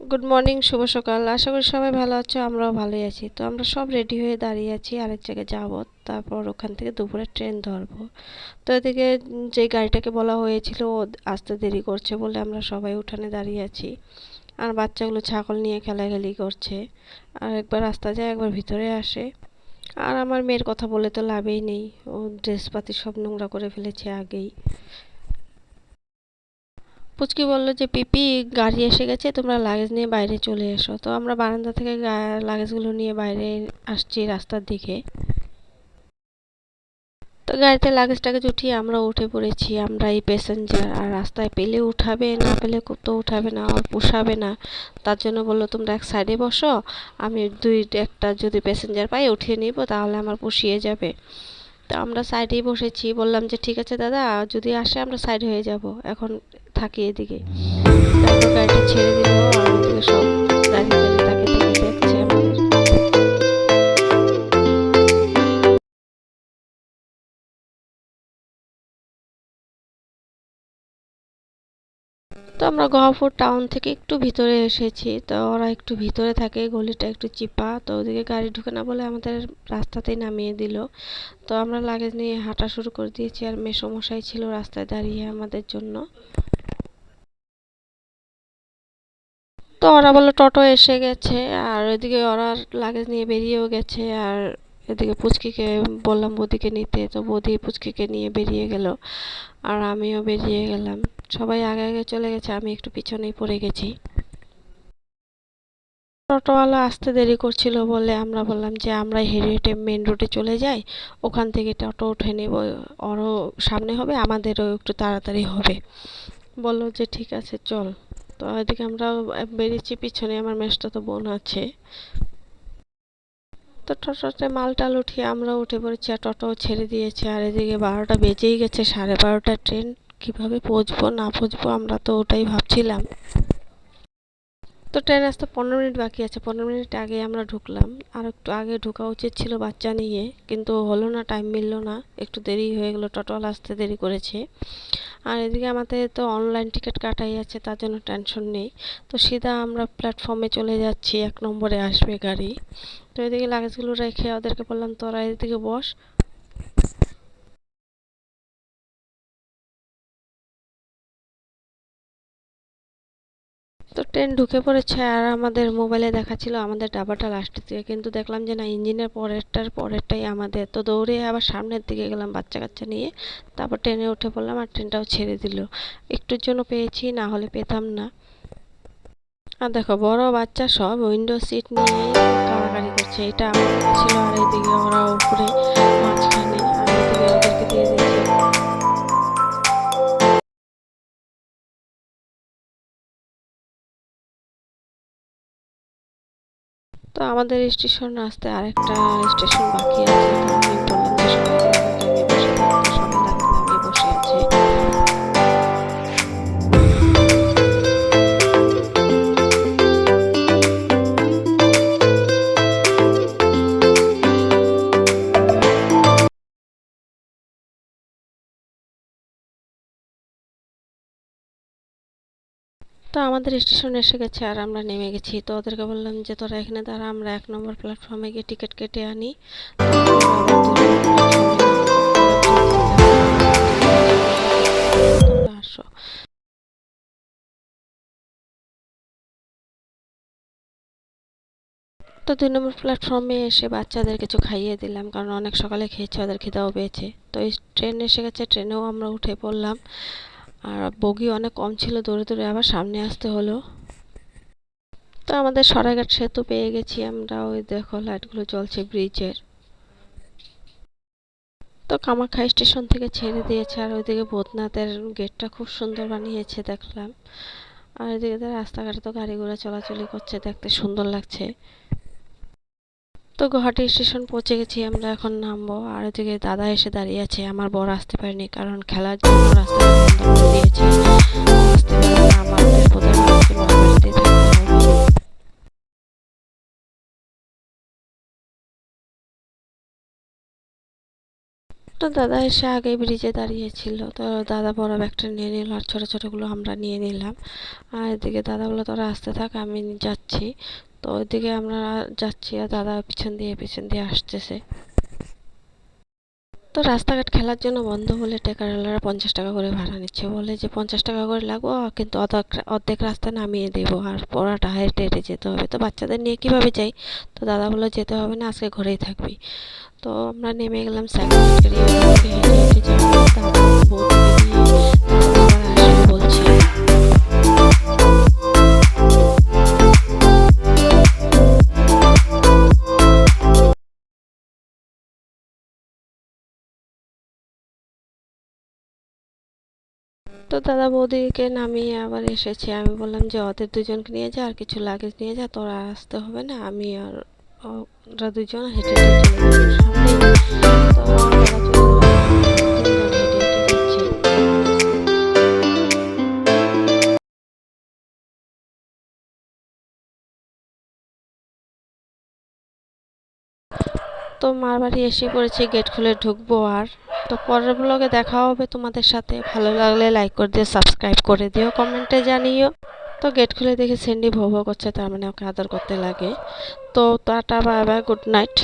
Good morning শুভ সকাল। আশা করি সবাই ভালো আছো, আমরাও ভালোই আছি। তো আমরা সব রেডি হয়ে দাঁড়িয়ে আছি, আরেক জায়গায় যাব, তারপর ওখান থেকে দুপুরে ট্রেন ধরবো। তো এদিকে যে গাড়িটাকে বলা হয়েছিল, ও আসতে দেরি করছে বলে আমরা সবাই উঠানে দাঁড়িয়ে আছি। আর বাচ্চাগুলো ছাগল নিয়ে খেলাখেলি করছে। আর একবার রাস্তা যায়, একবার ভিতরে আসে। আর আমার মেয়ের কথা বলে তো লাভেই নেই। ও ড্রেসপাতি সব নোংরা করে ফেলেছে আগেই। পুচকি বলল যে, পিপি, গাড়ি এসে গেছে, তোমরা লাগেজ নিয়ে বাইরে চলে এসো। তো আমরা বারান্দা থেকে লাগেজগুলো নিয়ে বাইরে আসছি রাস্তার দিকে। তো গাড়িতে লাগেজ টাগেজ উঠিয়ে আমরা উঠে পড়েছি। আমরা এই প্যাসেঞ্জার আর রাস্তায় পেলে উঠাবে, না পেলে তো উঠাবে না আর পোষাবে না। তার জন্য বলল, তোমরা এক সাইডে বসো, আমি দুই, একটা যদি প্যাসেঞ্জার পাই, উঠিয়ে নিব, তাহলে আমার পুষিয়ে যাবে। তো আমরা সাইডেই বসেছি। বললাম যে, ঠিক আছে দাদা, যদি আসে আমরা সাইড হয়ে যাব। এখন থাকি এদিকে। গাড়িটা ছেড়ে দিল সব তো আমরা গহপুর টাউন থেকে একটু ভিতরে এসেছি। তো ওরা একটু ভিতরে থাকে, গলিটা একটু চিপা। তো ওদিকে গাড়ি ঢুকে না বলে আমাদের রাস্তাতেই নামিয়ে দিল। তো আমরা লাগেজ নিয়ে হাঁটা শুরু করে দিয়েছি আর মেসমশাই ছিল রাস্তায় দাঁড়িয়ে আমাদের জন্য। তো ওরা বলল, টোটো এসে গেছে। আর ওইদিকে ওরা লাগেজ নিয়ে বেরিয়েও গেছে। আর এদিকে পুচকিকে বললাম, বৌদিকে নিতে। তো বৌদি পুচকিকে নিয়ে বেরিয়ে গেল। আর আমিও বেরিয়ে গেলাম। সবাই আগে আগে চলে গেছে, আমি একটু পিছনেই পড়ে গেছি। টোটোওয়ালা আসতে দেরি করছিল বলে আমরা বললাম যে আমরা হেঁটে হেঁটে মেন রোডে চলে যাই, ওখান থেকে টোটো উঠে নেব, ওরও সামনে হবে, আমাদেরও একটু তাড়াতাড়ি হবে। বলল যে ঠিক আছে, চল। তো এদিকে আমরা বেরিয়েছি, পিছনে আমার মেসটা তো বোন আছে। তো টোটোতে মাল টাল উঠিয়ে আমরা উঠে পড়েছি আর টোটোও ছেড়ে দিয়েছে, আর এদিকে বারোটা বেজেই গেছে, সাড়ে বারোটা ট্রেন। কীভাবে পৌঁছবো, না পৌঁছবো, আমরা তো ওটাই ভাবছিলাম। তো ট্রেন আসতে পনেরো মিনিট বাকি আছে। পনেরো মিনিট আগে আমরা ঢুকলাম। আর একটু আগে ঢোকা উচিত ছিল বাচ্চা নিয়ে, কিন্তু হলো না টাইম মিললো না। একটু দেরি হয়ে গেলো টোটোওয়ালা আসতে দেরি করেছে। আর এদিকে আমাদের তো অনলাইন টিকিট কাটাই আছে, তার জন্য টেনশন নেই। তো সিধা আমরা প্ল্যাটফর্মে চলে যাচ্ছি, এক নম্বরে আসবে গাড়ি। তো এদিকে লাগেজগুলো রেখে ওদেরকে বললাম, তোরা এদিকে বস। তো ট্রেন ঢুকে পড়েছে আর আমাদের মোবাইলে দেখাচ্ছিল আমাদের ডাবাটা লাস্টের দিকে কিন্তু দেখলাম যে না ইঞ্জিনের পরেরটার পরেরটাই আমাদের। তো দৌড়ে আবার সামনের দিকে গেলাম বাচ্চা কাচ্চা নিয়ে। তারপর ট্রেনে উঠে পড়লাম আর ট্রেনটাও ছেড়ে দিল। একটুর জন্য পেয়েছি, না হলে পেতাম না। আর দেখো, বড় বাচ্চা সব উইন্ডো সিট নিয়ে কাড়াকাড়ি করছে। এটা আমার ছিল আর এইদিকে ওরা উপরে মাঝখানে, আর ওদেরকে দিয়ে দিয়েছে তো আমাদের স্টেশন আসতে আরেকটা স্টেশন বাকি আছে তো আমাদের স্টেশন এসে গেছে আর আমরা নেমে গেছি। তো ওদেরকে বললাম যে, তোরা এখানে দাঁড়া, আমরা এক নম্বর প্ল্যাটফর্মে গিয়ে টিকিট কেটে আনি। তো দুই নম্বর প্ল্যাটফর্মে এসে বাচ্চাদের কিছু খাইয়ে দিলাম, কারণ অনেক সকালে খেয়েছে, ওদের খিদাও পেয়েছে। তো ট্রেন এসে গেছে ট্রেনেও আমরা উঠে পড়লাম। আর বগি অনেক কম ছিল, দৌড়ে দৌড়ে আবার সামনে আসতে হলো। তো আমাদের সরাইঘাট সেতু পেয়ে গেছি আমরা, ওই দেখো লাইটগুলো জ্বলছে ব্রিজের। তো কামাখ্যা স্টেশন থেকে ছেড়ে দিয়েছে, আর ওইদিকে ভূতনাথের গেটটা খুব সুন্দর বানিয়েছে দেখলাম। আর এদিকে রাস্তাঘাটে তো গাড়ি ঘোড়া চলাচলি করছে, দেখতে সুন্দর লাগছে। তো গুয়াহাটি স্টেশন পৌঁছে গেছি, আমরা এখন নামবো। আর এদিকে দাদা এসে দাঁড়িয়ে আছে, আমার বর আসতে পারেনি কারণ খেলার জন্য রাস্তা তো দাদা এসে আগে ব্রিজে দাঁড়িয়েছিল। তো দাদা বড় ব্যাগটা নিয়ে নিল আর ছোটো ছোটোগুলো আমরা নিয়ে নিলাম। আর এদিকে দাদা বলল, তোরা আসতে থাক, আমি যাচ্ছি। তো ওইদিকে আমরা যাচ্ছি আর দাদা পিছন দিয়ে পিছন দিয়ে আসতেছে। তো রাস্তাঘাট খেলার জন্য বন্ধ বলে টেকারওয়ালারা পঞ্চাশ টাকা করে ভাড়া নিচ্ছে। বলে যে পঞ্চাশ টাকা করে লাগবো কিন্তু অর্ধেক অর্ধেক রাস্তা নামিয়ে দেবো আর পড়াটা হেঁটে হেঁটে যেতে হবে। তো বাচ্চাদের নিয়ে কীভাবে যাই? তো দাদা বলল, যেতে হবে না, আজকে ঘরেই থাকবি। তো আমরা নেমে গেলাম সাইকেল হেঁটে হেঁটে তো দাদা বৌদিকে নামিয়ে আবার এসেছে। আমি বললাম যে ওদের দুজনকে নিয়ে যা, আর কিছু লাগেজ নিয়ে যা, তোরা আসতে হবে না, আমি আর ওরা দুজন হেঁটে হেঁটে তো মার বাড়ি এসে পড়েছি গেট খুলে ঢুকবো আর। তো পরের ব্লগে দেখা হবে তোমাদের সাথে। ভালো লাগলে লাইক করে দিও সাবস্ক্রাইব করে দিও কমেন্টে জানিও। তো গেট খুলে দেখে সেন্ডি ভৌ ভৌ করছে, তার মানে ওকে আদর করতে লাগে। তো tata bye bye good night